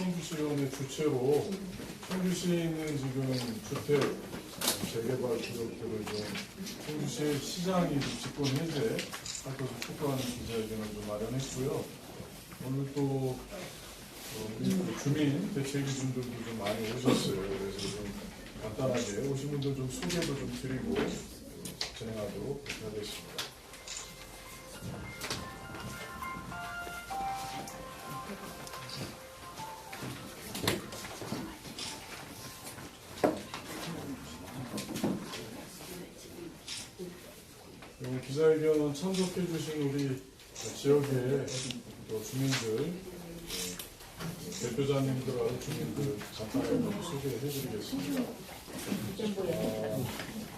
청주시의원의 주체로 청주시에 있는 지금 주택 재개발 구역들을 좀 청주시 시장이 좀 집권 해제 할 것을 촉구하는 기자회견을 좀 마련했고요. 오늘 또 어, 주민 대책위분들도 좀 많이 오셨어요. 그래서 좀 간단하게 오신 분들 좀 소개도 좀 드리고 어, 진행하도록 하겠습니다. 기자회견 참석해 주신 우리 지역의 또 주민들 어, 대표자님들하고 주민들 간단하게 좀 소개해 드리겠습니다. 어,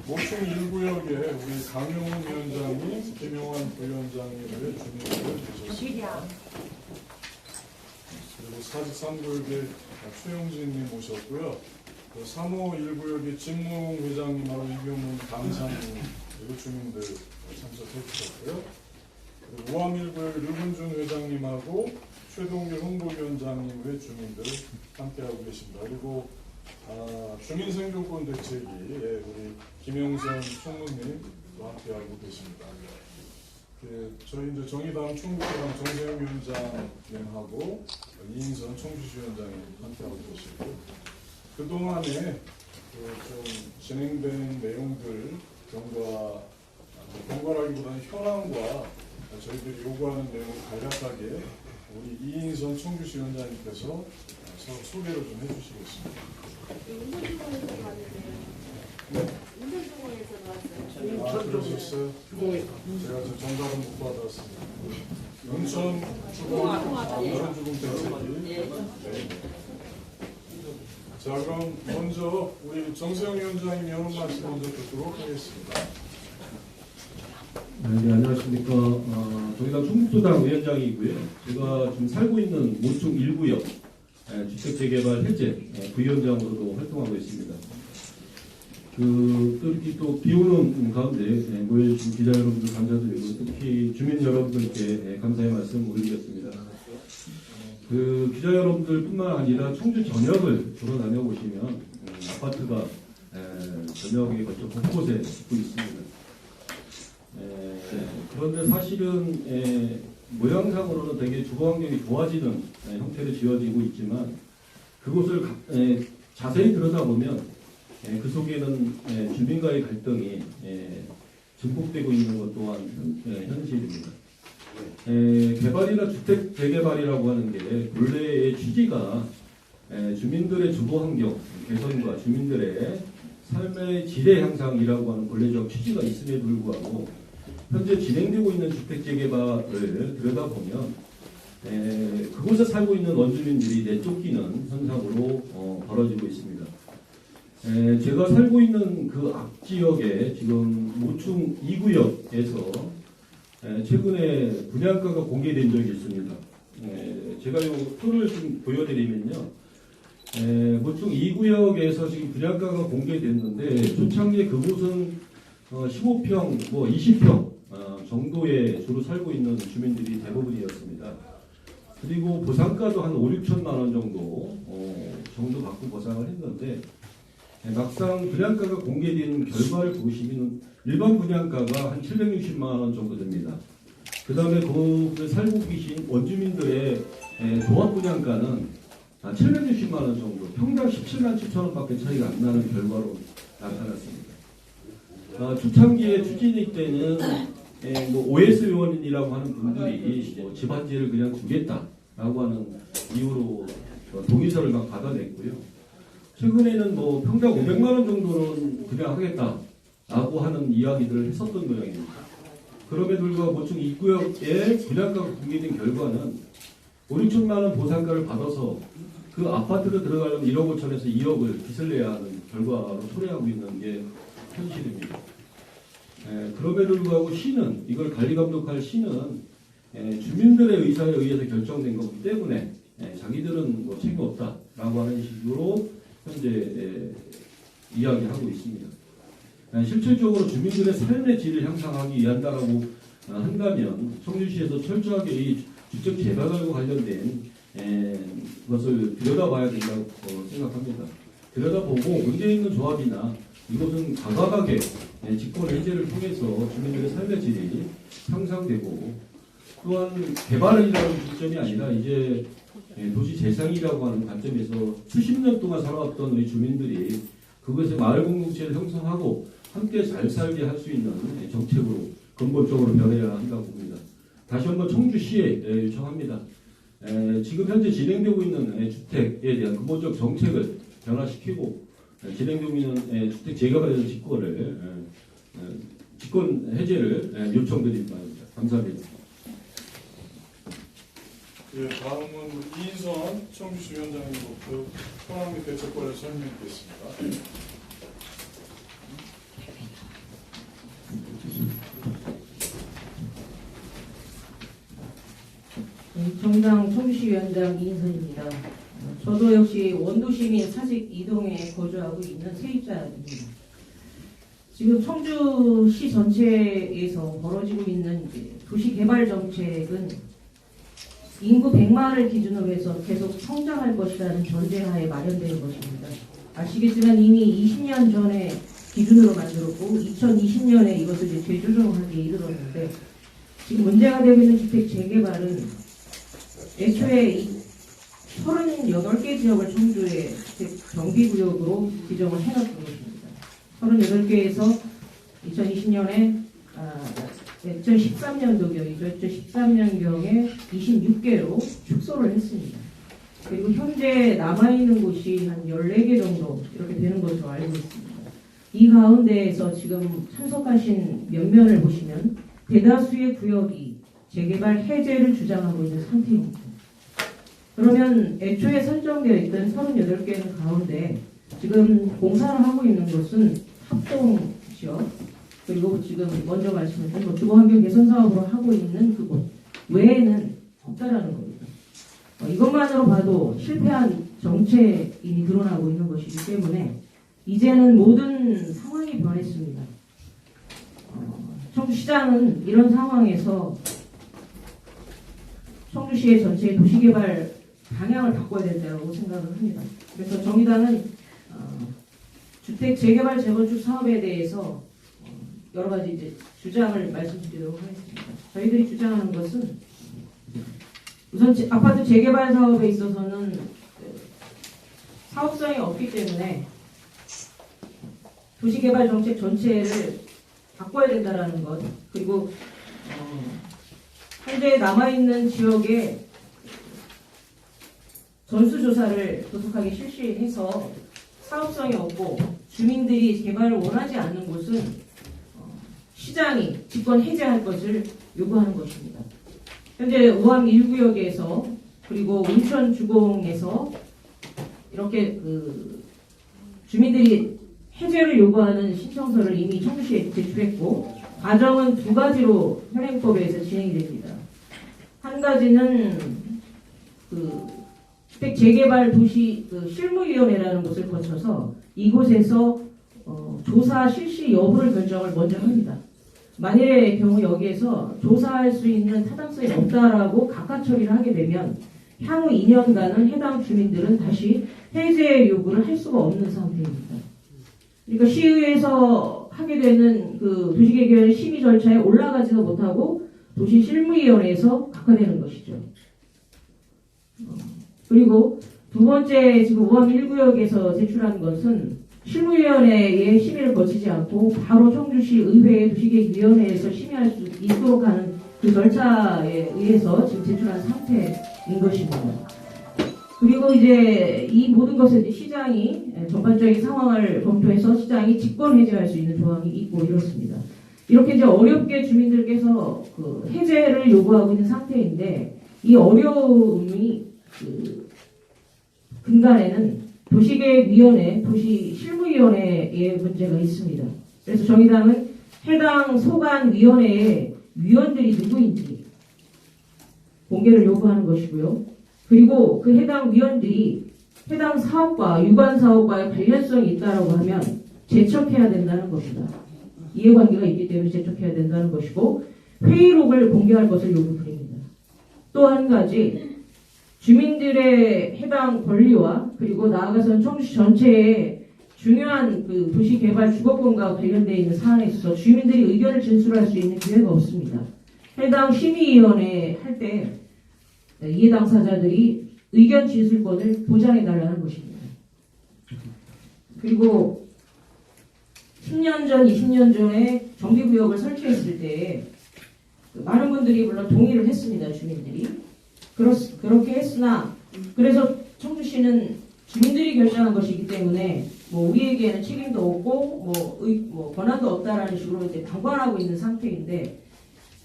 모충 1구역에 우리 강용훈 위원장님, 김용환 부위원장님의 주민들 계셨습니다. 그리고 43구역에 최용진님 모셨고요. 그 3호 1구역에 진무 회장님하고 이경문 강사님 그리고 주민들 참석 해 주셨고요. 그리고 5함 1구역 류근준 회장님하고 최동규 홍보위원장님의 주민들 함께하고 계십니다. 그리고 아, 주민생존권 대책위 예, 우리 김영선 총무님도 함께하고 계십니다. 그, 저희 이제 정의당 총무랑 정세영 위원장님하고 이인선 청주시 위원장님 함께하고 계시고 그동안에 그 좀 진행된 내용들 경과 아, 경과라기보다는 현황과 저희들이 요구하는 내용을 간략하게 우리 이인선 청주시 위원장님께서 서로 소개를 좀 해주시겠습니다. 왔는데 네. 운전중공에서 왔어요. 아, 그러셨어요? 제가 저 정답은 못 받았습니다. 용천 주공, 아, 용천 주공 대책이. 네. 자, 그럼 먼저 우리 정세영 위원장님 여론 말씀 먼저 듣도록 하겠습니다. 네, 안녕하십니까. 어, 정의당 충북도당 위원장이고요. 제가 지금 살고 있는 모충 1구역 주택재개발 해제 에, 부위원장으로도 활동하고 있습니다. 그, 또 이렇게 또 비 오는 가운데 에, 모여주신 기자 여러분들 감사드리고 특히 주민 여러분들께 에, 감사의 말씀 올리겠습니다. 그 기자 여러분들 뿐만 아니라 청주 전역을 주로 다녀 보시면 음, 아파트가 에, 전역에 거쳐 곳곳에 짓고 있습니다. 에, 그런데 사실은 에, 모양상으로는 되게 주거 환경이 좋아지는 에, 형태로 지어지고 있지만 그곳을 가- 에, 자세히 들여다보면 에, 그 속에는 에, 주민과의 갈등이 에, 증폭되고 있는 것 또한 현, 에, 현실입니다. 에, 개발이나 주택 재개발이라고 하는 게 본래의 취지가 에, 주민들의 주거 환경 개선과 주민들의 삶의 질의 향상이라고 하는 본래적 취지가 있음에 불구하고 현재 진행되고 있는 주택 재개발을 들여다보면 에, 그곳에 살고 있는 원주민들이 내쫓기는 현상으로 어, 벌어지고 있습니다. 에, 제가 살고 있는 그 앞지역에 지금 모충 2구역에서 에, 최근에 분양가가 공개된 적이 있습니다. 에, 제가 요 표를 좀 보여드리면요. 에, 모충 2구역에서 지금 분양가가 공개됐는데 초창기에 그곳은 어, 15평, 뭐 20평 어, 정도에 주로 살고 있는 주민들이 대부분이었습니다. 그리고 보상가도 한 5, 6천만 원 정도 어, 정도 받고 보상을 했는데 에, 막상 분양가가 공개된 결과를 보시면 일반 분양가가 한 760만 원 정도 됩니다. 그 다음에 거기에 살고 계신 원주민들의 에, 조합 분양가는 한 760만 원 정도, 평당 17만 7천 원밖에 차이가 안 나는 결과로 나타났습니다. 어, 초창기에 추진일 때는 에, 뭐 OS 요원이라고 하는 분들이 뭐 집안지를 그냥 주겠다라고 하는 이유로 어, 동의서를 막 받아냈고요. 최근에는 뭐 평당 500만 원 정도는 그냥 하겠다라고 하는 이야기들을 했었던 모양입니다. 그럼에도 불구하고 보충 입구역에 분양가가 공개된 결과는 5, 6천만 원 보상가를 받아서 그 아파트로 들어가려면 1억 5천에서 2억을 빚을 내야 하는 결과로 초래하고 있는 게 현실입니다. 에, 그럼에도 불구하고 시는 이걸 관리 감독할 시는 에, 주민들의 의사에 의해서 결정된 거기 때문에 에, 자기들은 뭐 책임 없다라고 하는 식으로 현재 에, 이야기하고 있습니다. 에, 실질적으로 주민들의 삶의 질을 향상하기 위한다라고 어, 한다면 청주시에서 철저하게 이 주택 재발과 관련된 에, 그것을 들여다봐야 된다고 어, 생각합니다. 들여다보고 문제 있는 조합이나 이것은 예, 집권 해제를 통해서 주민들의 삶의 질이 향상되고 또한 개발이라는 기점이 아니라 이제 예, 도시 재생이라고 하는 관점에서 수십 년 동안 살아왔던 우리 주민들이 그것에 마을 공동체를 형성하고 함께 잘 살게 할 수 있는 예, 정책으로 근본적으로 변해야 한다고 봅니다. 다시 한번 청주시에 예, 요청합니다. 에, 지금 현재 진행되고 있는 에, 주택에 대한 근본적 정책을 변화시키고 에, 진행되고 있는 에, 주택 재개발에 대한 직권을 에, 에, 직권 해제를 에, 요청드립니다. 감사합니다. 예, 다음은 우리 이인선 청주시 위원장님부터 현황 및 대책관을 설명드리겠습니다. 네, 정당 청주시위원장 이인선입니다. 어, 저도 역시 원도시민 사직 이동에 거주하고 있는 세입자입니다. 지금 청주시 전체에서 벌어지고 있는 도시개발 정책은 인구 100만을 기준으로 해서 계속 성장할 것이라는 전제하에 마련되는 것입니다. 아시겠지만 이미 20년 전에 기준으로 만들었고 2020년에 이것을 이제 재조정하기에 이르렀는데 지금 문제가 되고 있는 주택 재개발은 애초에 이 38개 지역을 청주의 주택 경비구역으로 지정을 해놨던 것입니다. 38개에서 2020년에 아, 2013년도경이죠. 2013년경에 26개로 축소를 했습니다. 그리고 현재 남아있는 곳이 한 14개 정도 이렇게 되는 것으로 알고 있습니다. 이 가운데에서 지금 참석하신 면면을 보시면 대다수의 구역이 재개발 해제를 주장하고 있는 상태입니다. 그러면 애초에 설정되어 있던 38개 가운데 지금 공사를 하고 있는 것은 합동 지역 그리고 지금 먼저 말씀드린 뭐 주거환경 개선 사업으로 하고 있는 그곳 외에는 없다라는 겁니다. 어, 이것만으로 봐도 실패한 정책이 드러나고 있는 것이기 때문에 이제는 모든 상황이 변했습니다. 어, 청주시장은 이런 상황에서 청주시의 전체 도시개발 방향을 바꿔야 된다고 생각을 합니다. 그래서 정의당은 어, 주택 재개발 재건축 사업에 대해서 어, 여러 가지 이제 주장을 말씀드리도록 하겠습니다. 저희들이 주장하는 것은 우선 제- 아파트 재개발 사업에 있어서는 그 사업성이 없기 때문에 도시개발 정책 전체를 바꿔야 된다라는 것 그리고 어, 현재 남아있는 지역에 전수조사를 조속하게 실시해서 사업성이 없고 주민들이 개발을 원하지 않는 곳은 어, 시장이 집권 해제할 것을 요구하는 것입니다. 현재 우암 1구역에서 그리고 온천 주공에서 이렇게 그 주민들이 해제를 요구하는 신청서를 이미 청주시에 제출했고 과정은 두 가지로 현행법에 의해서 진행이 됩니다. 한 가지는 그 주택 재개발 도시 그 실무위원회라는 곳을 거쳐서 이곳에서 어, 조사 실시 여부를 결정을 먼저 합니다. 만일의 경우 여기에서 조사할 수 있는 타당성이 없다라고 각하 처리를 하게 되면 향후 2년간은 해당 주민들은 다시 해제 요구를 할 수가 없는 상태입니다. 그러니까 시의회에서 하게 되는 그 도시개발 심의 절차에 올라가지도 못하고 도시실무위원회에서 각하되는 것이죠. 어, 그리고 두 번째 지금 우암 1구역에서 제출한 것은 실무위원회의 심의를 거치지 않고 바로 청주시 의회 도시계획위원회에서 심의할 수 있도록 하는 그 절차에 의해서 지금 제출한 상태인 것입니다. 그리고 이제 이 모든 이제 시장이 전반적인 상황을 검토해서 시장이 직권 해제할 수 있는 조항이 있고 이렇습니다. 이렇게 이제 어렵게 주민들께서 그 해제를 요구하고 있는 상태인데 이 어려움이 그 근간에는 도시계획위원회, 도시실무위원회의 문제가 있습니다. 그래서 정의당은 해당 소관위원회의 위원들이 누구인지 공개를 요구하는 것이고요. 그리고 그 해당 위원들이 해당 사업과 유관 사업과의 관련성이 있다라고 하면 제척해야 된다는 겁니다. 이해관계가 있기 때문에 제척해야 된다는 것이고 회의록을 공개할 것을 요구 드립니다. 또 한 가지 주민들의 해당 권리와 그리고 나아가서는 청주시 전체의 중요한 그 도시 개발 주거권과 관련되어 있는 사안에 있어서 주민들이 의견을 진술할 수 있는 기회가 없습니다. 해당 심의위원회 할 때 이해 당사자들이 의견 진술권을 보장해 달라는 것입니다. 그리고 10년 전, 20년 전에 정비구역을 설치했을 때그 많은 분들이 물론 동의를 했습니다. 주민들이. 그렇, 그렇게 했으나 그래서 청주시는 주민들이 결정한 것이기 때문에 뭐 우리에게는 책임도 없고 뭐, 의, 뭐 권한도 없다라는 식으로 이제 방관하고 있는 상태인데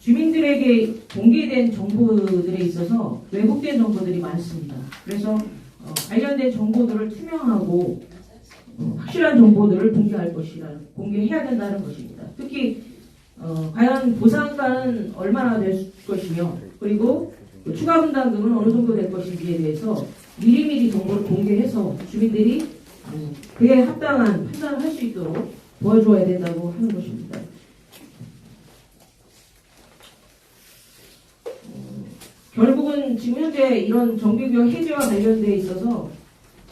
주민들에게 공개된 정보들에 있어서 왜곡된 정보들이 많습니다. 그래서 어, 관련된 정보들을 투명하고 어, 확실한 정보들을 공개할 것이라 공개해야 된다는 것입니다. 특히 어, 과연 보상가는 얼마나 될 것이며 그리고 그 추가 분담금은 어느 정도 될 것인지에 대해서 미리미리 정보를 공개해서 주민들이 음, 그에 합당한 판단을 할 수 있도록 도와줘야 된다고 하는 것입니다. 어, 결국은 지금 현재 이런 정비구역 해제와 관련돼 있어서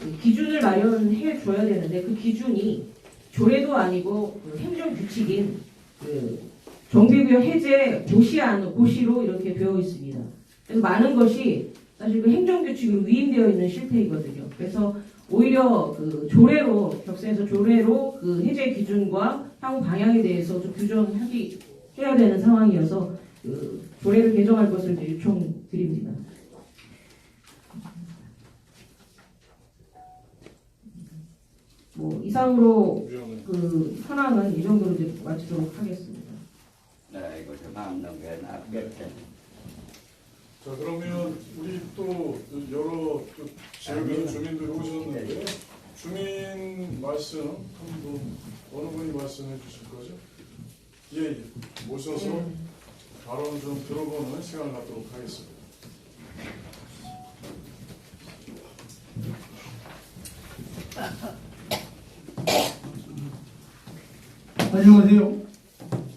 그 기준을 마련해 줘야 되는데 그 기준이 조례도 아니고 그 행정 규칙인 그 정비구역 해제 고시 안 고시로 이렇게 되어 있습니다. 그래서 많은 것이 사실 그 행정규칙으로 위임되어 있는 실태이거든요. 그래서 오히려 그 조례로 격세에서 조례로 그 해제 기준과 향후 방향에 대해서 좀 규정하기 해야 되는 상황이어서 그 조례를 개정할 것을 요청드립니다. 뭐 이상으로. 그 현황은 이 정도로 이제 마치도록 하겠습니다. 네, 이거 좀게 낫겠네. 자 그러면 우리 또 여러 또 지역의 주민들이 오셨는데 주민 말씀 한분 어느 분이 말씀해 주실 거죠? 예, 예. 모셔서 발언 좀 들어보는 시간 갖도록 하겠습니다. 안녕하세요.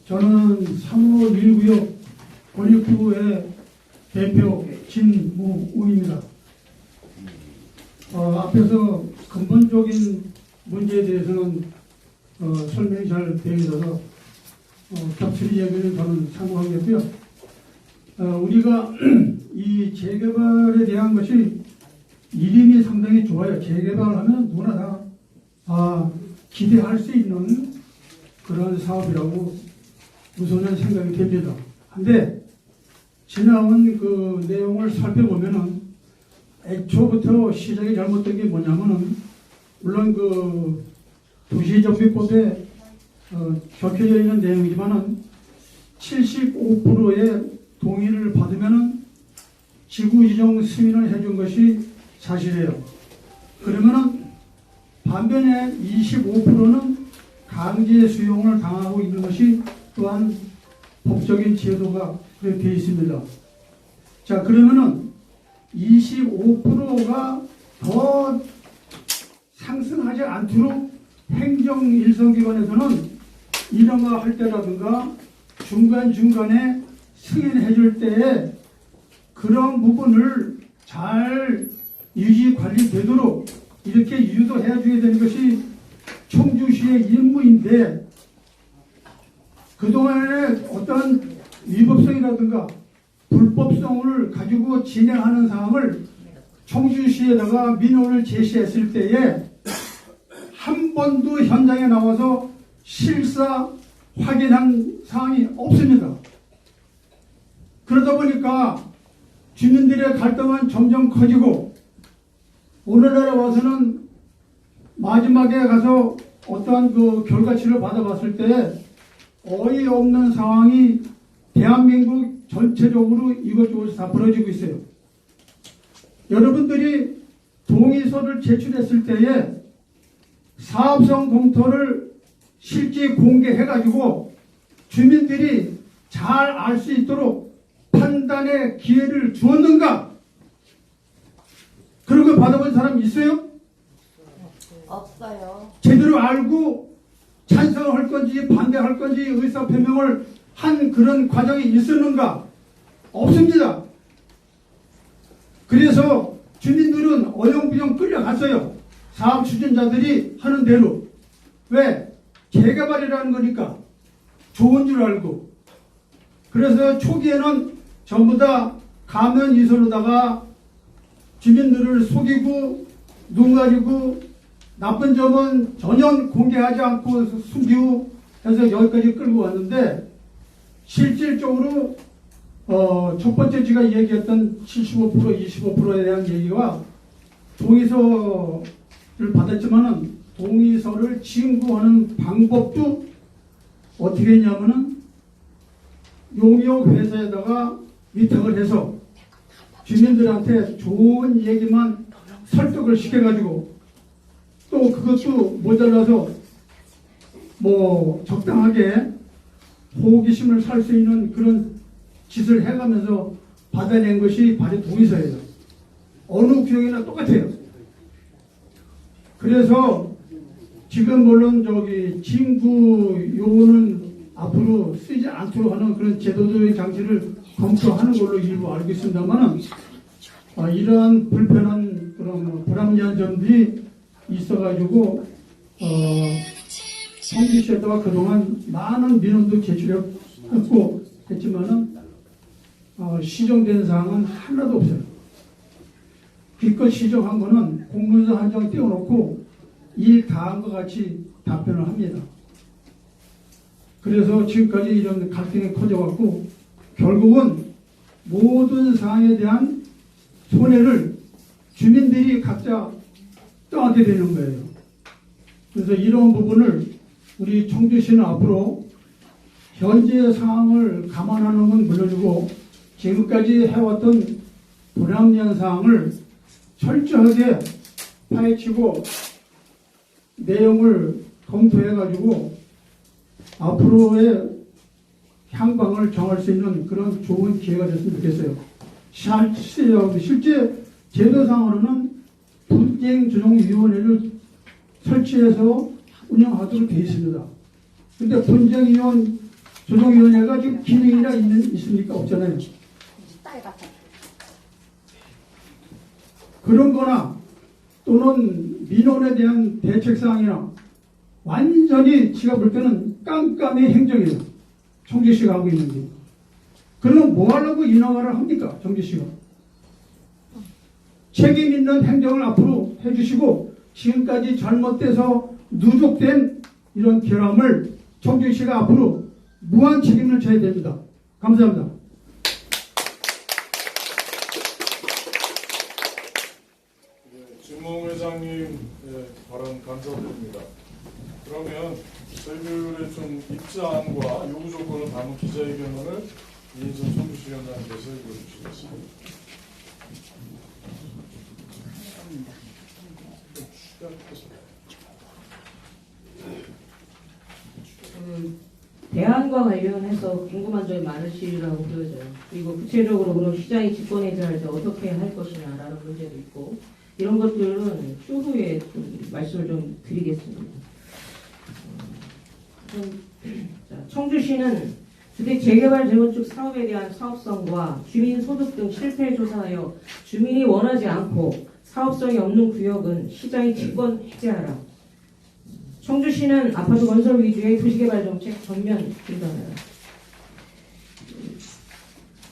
저는 3호 1구역 권익부의 대표 진무우입니다. 어, 앞에서 근본적인 문제에 대해서는 어, 설명이 잘 되어 있어서 어, 겹치는 얘기는 저는 참고하겠고요. 어, 우리가 이 재개발에 대한 것이 이름이 상당히 좋아요. 재개발하면 누구나 다 아, 기대할 수 있는 그런 사업이라고 우선은 생각이 됩니다. 근데 지나온 그 내용을 살펴보면은 애초부터 시작이 잘못된 게 뭐냐면은 물론 그 도시정비법에 어, 적혀져 있는 내용이지만은 75%의 동의를 받으면은 지구지정 승인을 해준 것이 사실이에요. 그러면은 반면에 25%는 강제 수용을 당하고 있는 것이 또한 법적인 제도가 되어 있습니다. 자, 그러면은 25%가 더 상승하지 않도록 행정 일선기관에서는 인허가 할 때라든가 중간중간에 승인해 줄 때에 그런 부분을 잘 유지 관리되도록 이렇게 유도해 줘야 되는 것이 청주시의 임무인데 그동안에 어떤 위법성이라든가 불법성을 가지고 진행하는 사항을 청주시에다가 민원을 제시했을 때에 한 번도 현장에 나와서 실사 확인한 사항이 없습니다. 그러다 보니까 주민들의 갈등은 점점 커지고 오늘날에 와서는 마지막에 가서 어떠한 그 결과치를 받아봤을 때 어이없는 상황이 대한민국 전체적으로 이것저것 다 벌어지고 있어요. 여러분들이 동의서를 제출했을 때에 사업성 검토를 실제 공개해가지고 주민들이 잘 알 수 있도록 판단의 기회를 주었는가? 그런 걸 받아본 사람 있어요? 없어요. 제대로 알고 찬성할 건지 반대할 건지 의사 표명을 한 그런 과정이 있었는가? 없습니다. 그래서 주민들은 어영부영 끌려갔어요. 사업 추진자들이 하는 대로. 왜? 재개발이라는 거니까. 좋은 줄 알고. 그래서 초기에는 전부 다 가면 이선으로다가 주민들을 속이고 눈 가리고 나쁜 점은 전혀 공개하지 않고 숨기고 해서 여기까지 끌고 왔는데 실질적으로 어, 첫 번째 제가 얘기했던 75% 25%에 대한 얘기와 동의서를 받았지만은 동의서를 진구하는 방법도 어떻게 했냐면은 용역 회사에다가 위탁을 해서 주민들한테 좋은 얘기만 설득을 시켜가지고 또 그것도 모자라서 뭐 적당하게 호기심을 살 수 있는 그런 짓을 해가면서 받아낸 것이 바로 동의서예요. 어느 구역이나 똑같아요. 그래서 지금 물론 저기 진구 요원은 앞으로 쓰지 않도록 하는 그런 제도적인 장치를 검토하는 걸로 일부 알고 있습니다만은 아, 이러한 불편한 그런 뭐 불합리한 점들이 있어가지고 어, 성지시에다가 그동안 많은 민원도 제출했고 했지만은 어, 시정된 사항은 하나도 없어요. 기껏 시정한 거는 공문서 한 장 띄워놓고 일 다한 것 같이 답변을 합니다. 그래서 지금까지 이런 갈등이 커져갖고 결국은 모든 사항에 대한 손해를 주민들이 각자 떠안게 되는 거예요. 그래서 이런 부분을 우리 청주시는 앞으로 현재 상황을 감안하는 건 물론이고 지금까지 해왔던 불합리한 사항을 철저하게 파헤치고 내용을 검토해가지고 앞으로의 향방을 정할 수 있는 그런 좋은 기회가 됐으면 좋겠어요. 실- 실제 제도상으로는 분쟁조정위원회를 설치해서 운영하도록 되어 있습니다. 근데 분쟁위원 조정위원회가 지금 기능이나 있는, 있습니까? 없잖아요. 그런 거나 또는 민원에 대한 대책사항이나 완전히 제가 볼 때는 깜깜이 행정이에요. 청주시가 하고 있는 게. 그러면 뭐 하려고 인허가를 합니까? 청주시가. 책임 있는 행정을 앞으로 해주시고 지금까지 잘못돼서 누적된 이런 결함을 청주시가 앞으로 무한 책임을 져야 됩니다. 감사합니다. 네, 진몽 회장님 예, 발언 감사드립니다. 좀 입장과 요구 조건을 담은 기자회견문을 이인선 청주시위원장께서 읽어주시겠습니다. 음, 대안과 관련해서 궁금한 점이 많으시리라고 보여져요. 그리고 구체적으로 그럼 시장이 집권해제할 때 어떻게 할 것이냐라는 문제도 있고 이런 것들은 추후에 좀 말씀을 좀 드리겠습니다. 음, 자, 청주시는 주택 재개발 재건축 사업에 대한 사업성과 주민 소득 등 실패 조사하여 주민이 원하지 않고 사업성이 없는 구역은 시장이 집권 해제하라. 청주시는 아파트 건설 위주의 도시개발 정책 전면 중단하라.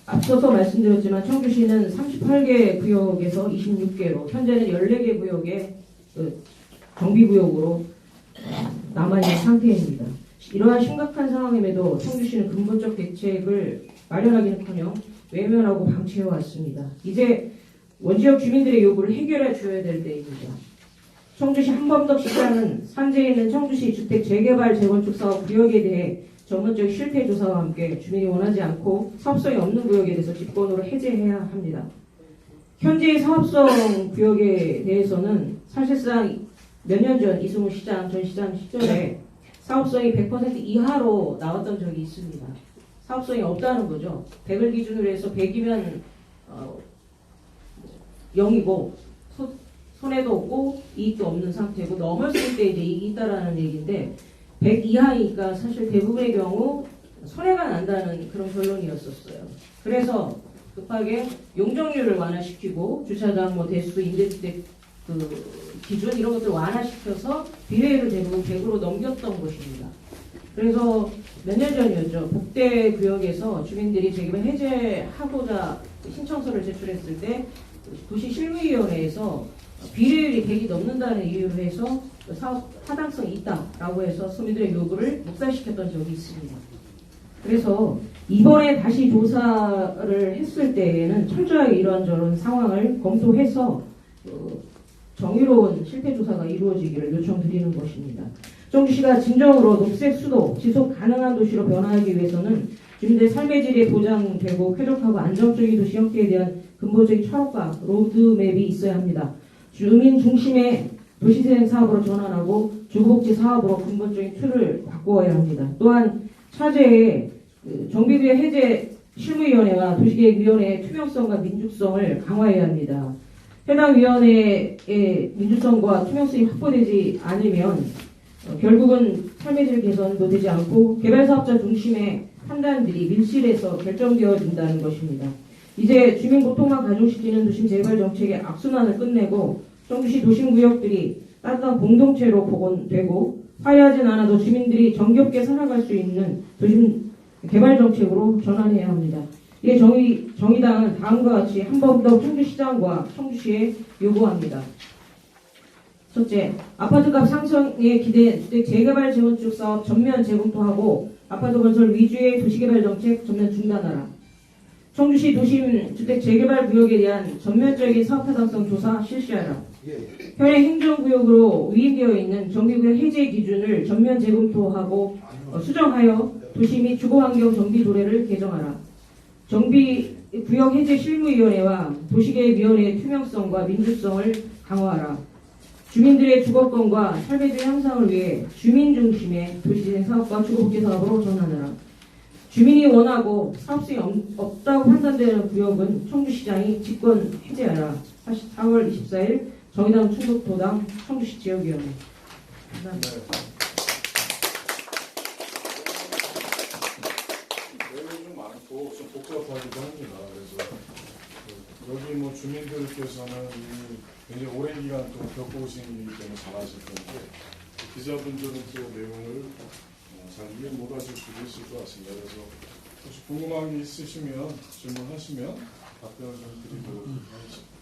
앞서서 말씀드렸지만 청주시는 38개 구역에서 26개로 현재는 14개 구역의 그 정비구역으로 남아있는 상태입니다. 이러한 심각한 상황임에도 청주시는 근본적 대책을 마련하기는커녕 외면하고 방치해왔습니다. 이제 원지역 주민들의 요구를 해결해 줘야 될 때입니다. 청주시 한범덕 시장은 산재에 있는 청주시 주택 재개발 재건축 사업 구역에 대해 전문적 실태 조사와 함께 주민이 원하지 않고 사업성이 없는 구역에 대해서 집권으로 해제해야 합니다. 현재의 사업성 구역에 대해서는 사실상 몇 년 전 이승우 시장 전 시장 시절에 사업성이 100% 이하로 나왔던 적이 있습니다. 사업성이 없다는 거죠. 100을 기준으로 해서 100이면 어, 0이고 손해도 없고 이익도 없는 상태고 넘었을 때 이제 이익이 있다라는 얘기인데 100 이하이니까 사실 대부분의 경우 손해가 난다는 그런 결론이었었어요. 그래서 급하게 용적률을 완화시키고 주차장 뭐 대수 임대주택 그 기준 이런 것들 완화시켜서 비례율을 대부분 100으로 넘겼던 것입니다. 그래서 몇 년 전이었죠. 복대 구역에서 주민들이 재개발 해제하고자 신청서를 제출했을 때 도시 실무위원회에서 비례율이 100이 넘는다는 이유로 해서 사업 타당성이 있다라고 해서 서민들의 요구를 묵살시켰던 적이 있습니다. 그래서 이번에 다시 조사를 했을 때에는 철저하게 이런저런 상황을 검토해서 어, 정의로운 실태 조사가 이루어지기를 요청드리는 것입니다. 정주시가 진정으로 녹색 수도, 지속 가능한 도시로 변화하기 위해서는 주민들의 삶의 질이 보장되고 쾌적하고 안정적인 도시 형태에 대한 근본적인 철학과 로드맵이 있어야 합니다. 주민 중심의 도시재생 사업으로 전환하고 주거복지 사업으로 근본적인 틀을 바꾸어야 합니다. 또한 차제에 그 정비구역 해제 실무위원회와 도시계획위원회의 투명성과 민주성을 강화해야 합니다. 해당 위원회의 민주성과 투명성이 확보되지 않으면 어, 결국은 삶의 질 개선도 되지 않고 개발사업자 중심의 판단들이 밀실에서 결정되어진다는 것입니다. 이제 주민 고통만 가중시키는 도심 재발 정책의 악순환을 끝내고 정주시 도심 구역들이 따뜻한 공동체로 복원되고 화려하진 않아도 주민들이 정겹게 살아갈 수 있는 도심 개발 정책으로 전환해야 합니다. 이에 정의, 정의당은 다음과 같이 한 번 더 청주시장과 청주시에 요구합니다. 첫째, 아파트값 상승에 기대한 주택 재개발 재건축 사업 전면 재검토하고 아파트 건설 위주의 도시개발 정책 전면 중단하라. 청주시 도심 주택 재개발 구역에 대한 전면적인 사업 타당성 조사 실시하라. 현행 행정구역으로 위임되어 있는 정비구역 해제 기준을 전면 재검토하고 어, 수정하여 도시 및 주거환경 정비 조례를 개정하라. 정비 구역 해제 실무위원회와 도시계획위원회의 투명성과 민주성을 강화하라. 주민들의 주거권과 삶의 질 향상을 위해 주민 중심의 도시재생 사업과 주거복지 사업으로 전환하라. 주민이 원하고 사업성이 없- 없다고 판단되는 구역은 청주시장이 직권 해제하라. 4월 24일 정의당 충북도당 청주시 지역위원회. 감사합니다. 내용이 좀 많고 좀 복잡하기도 합니다. 그래서 그 여기 뭐 주민들께서는 굉장히 오랜 기간 동안 겪어오신 일이기 때문에 잘 아실 텐데 그 기자분들은 또 내용을 어, 잘 이해 못 하실 수도 있을 것 같습니다. 그래서 혹시 궁금한 게 있으시면 질문하시면 답변을 좀 드리도록 하겠습니다.